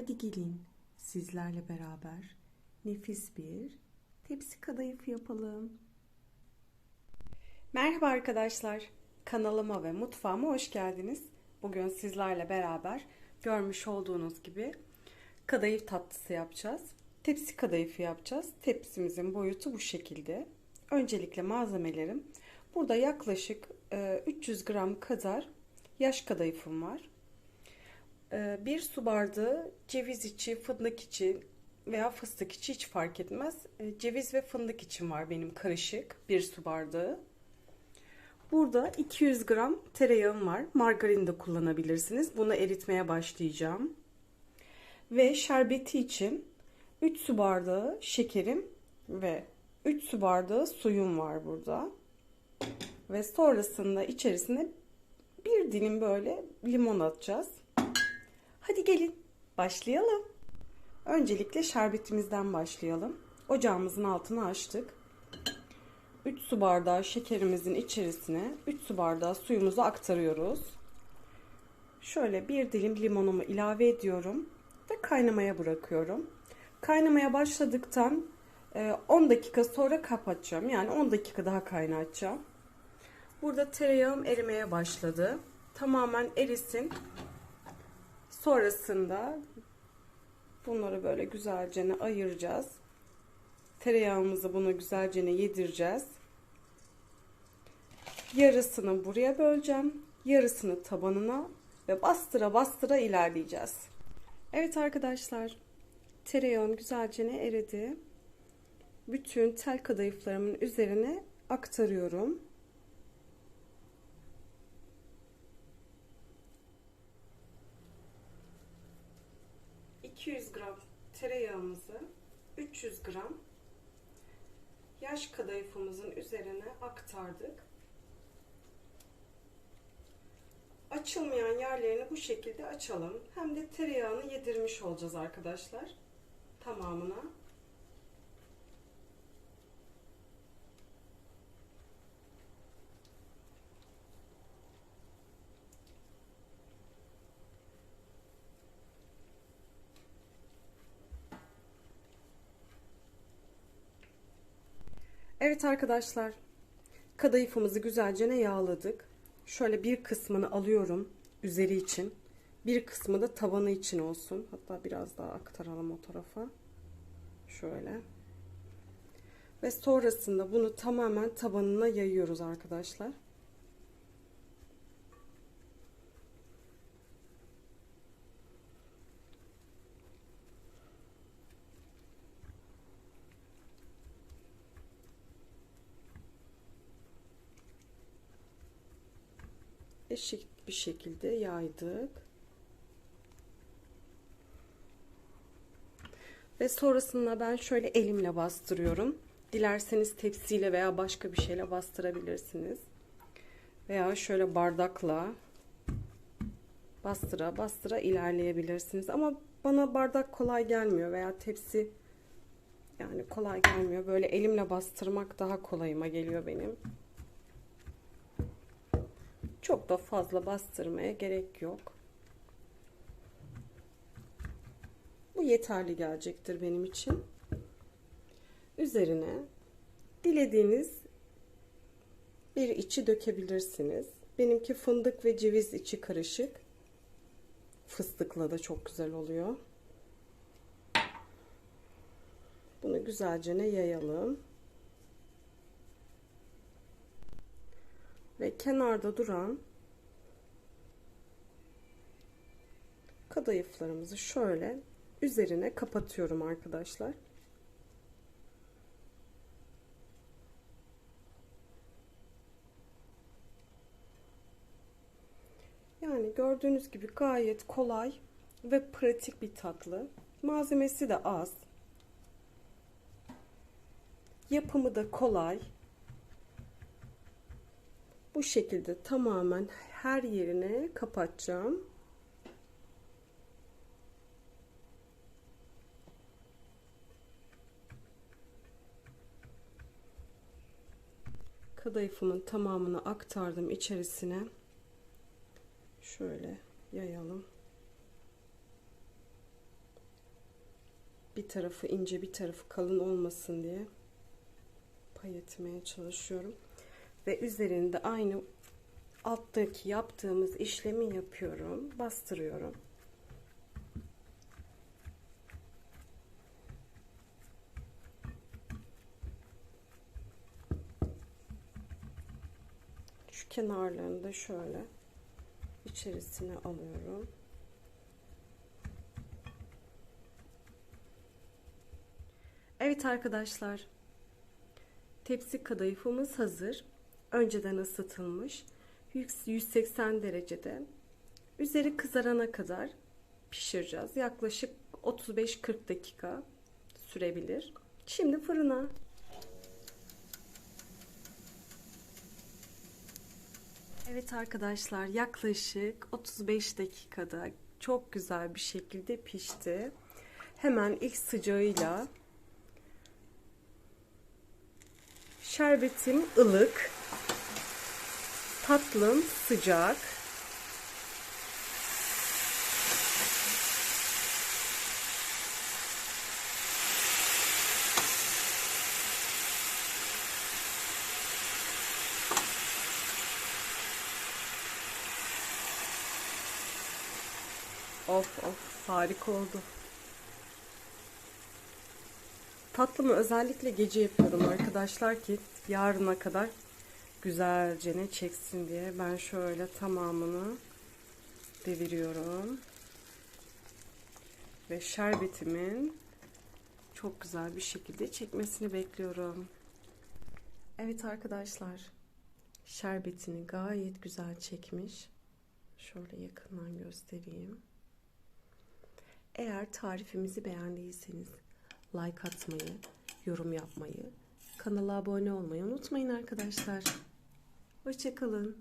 Hadi gelin sizlerle beraber nefis bir tepsi kadayıf yapalım. Merhaba arkadaşlar. Kanalıma ve mutfağıma hoş geldiniz. Bugün sizlerle beraber görmüş olduğunuz gibi kadayıf tatlısı yapacağız. Tepsi kadayıfı yapacağız. Tepsimizin boyutu bu şekilde. Öncelikle malzemelerim. Burada yaklaşık e, 300 gram kadar yaş kadayıfım var. E, Bir su bardağı ceviz içi, fındık içi veya fıstık içi hiç fark etmez. E, Ceviz ve fındık için var benim karışık bir su bardağı. Burada 200 gram tereyağım var. Margarin de kullanabilirsiniz. Bunu eritmeye başlayacağım. Ve şerbeti için 3 su bardağı şekerim ve 3 su bardağı suyum var burada. Ve sonrasında içerisine bir dilim böyle limon atacağız. Hadi gelin başlayalım. Öncelikle şerbetimizden başlayalım. Ocağımızın altını açtık. 3 su bardağı şekerimizin içerisine 3 su bardağı suyumuzu aktarıyoruz. Şöyle bir dilim limonumu ilave ediyorum ve kaynamaya bırakıyorum. Kaynamaya başladıktan 10 dakika sonra kapatacağım. Yani 10 dakika daha kaynatacağım. Burada tereyağım erimeye başladı. Tamamen erisin. Sonrasında bunları böyle güzelce ayıracağız. Tereyağımızı bunu güzelce yedireceğiz. Yarısını buraya böleceğim. Yarısını tabanına ve bastıra bastıra ilerleyeceğiz. Evet arkadaşlar. Tereyağım güzelce eridi. Bütün tel kadayıflarımın üzerine aktarıyorum. 200 gram tereyağımızı 300 gram yaş kadayıfımızın üzerine aktardık. Açılmayan yerlerini bu şekilde açalım. Hem de tereyağını yedirmiş olacağız arkadaşlar. Tamamına. Evet arkadaşlar. Kadayıfımızı güzelce yağladık. Şöyle bir kısmını alıyorum üzeri için. Bir kısmı da tabanı için olsun. Hatta biraz daha aktaralım o tarafa. Şöyle. Ve sonrasında bunu tamamen tabanına yayıyoruz arkadaşlar. Eşit bir şekilde yaydık. Ve sonrasında ben şöyle elimle bastırıyorum. Dilerseniz tepsiyle veya başka bir şeyle bastırabilirsiniz. Veya şöyle bardakla bastıra bastıra ilerleyebilirsiniz. Ama bana bardak kolay gelmiyor veya tepsi yani kolay gelmiyor. Böyle elimle bastırmak daha kolayıma geliyor benim. Çok da fazla bastırmaya gerek yok. Bu yeterli gelecektir benim için. Üzerine dilediğiniz bir içi dökebilirsiniz. Benimki fındık ve ceviz içi karışık. Fıstıkla da çok güzel oluyor. Bunu güzelce yayalım. Ve kenarda duran kadayıflarımızı şöyle üzerine kapatıyorum arkadaşlar. Yani gördüğünüz gibi gayet kolay ve pratik bir tatlı. Malzemesi de az. Yapımı da kolay. Bu şekilde tamamen her yerine kapatacağım. Kadayıfımın tamamını aktardım içerisine. Şöyle yayalım. bir tarafı ince bir tarafı kalın olmasın diye pay etmeye çalışıyorum. Ve üzerinde aynı alttaki yaptığımız işlemi yapıyorum. Bastırıyorum. Şu kenarlarını da şöyle içerisine alıyorum. Evet arkadaşlar. Tepsi kadayıfımız hazır. Önceden ısıtılmış. 180 derecede. Üzeri kızarana kadar pişireceğiz. Yaklaşık 35-40 dakika sürebilir. Şimdi fırına. Evet arkadaşlar yaklaşık 35 dakikada çok güzel bir şekilde pişti. Hemen ilk sıcağıyla şerbetim ılık, tatlım sıcak. Of of harika oldu. Tatlımı özellikle gece yapıyorum arkadaşlar ki yarına kadar güzelce ne çeksin diye. Ben şöyle tamamını deviriyorum. Ve şerbetimin çok güzel bir şekilde çekmesini bekliyorum. Evet arkadaşlar. Şerbetini gayet güzel çekmiş. Şöyle yakından göstereyim. Eğer tarifimizi beğendiyseniz like atmayı, yorum yapmayı, kanala abone olmayı unutmayın arkadaşlar. Hoşçakalın.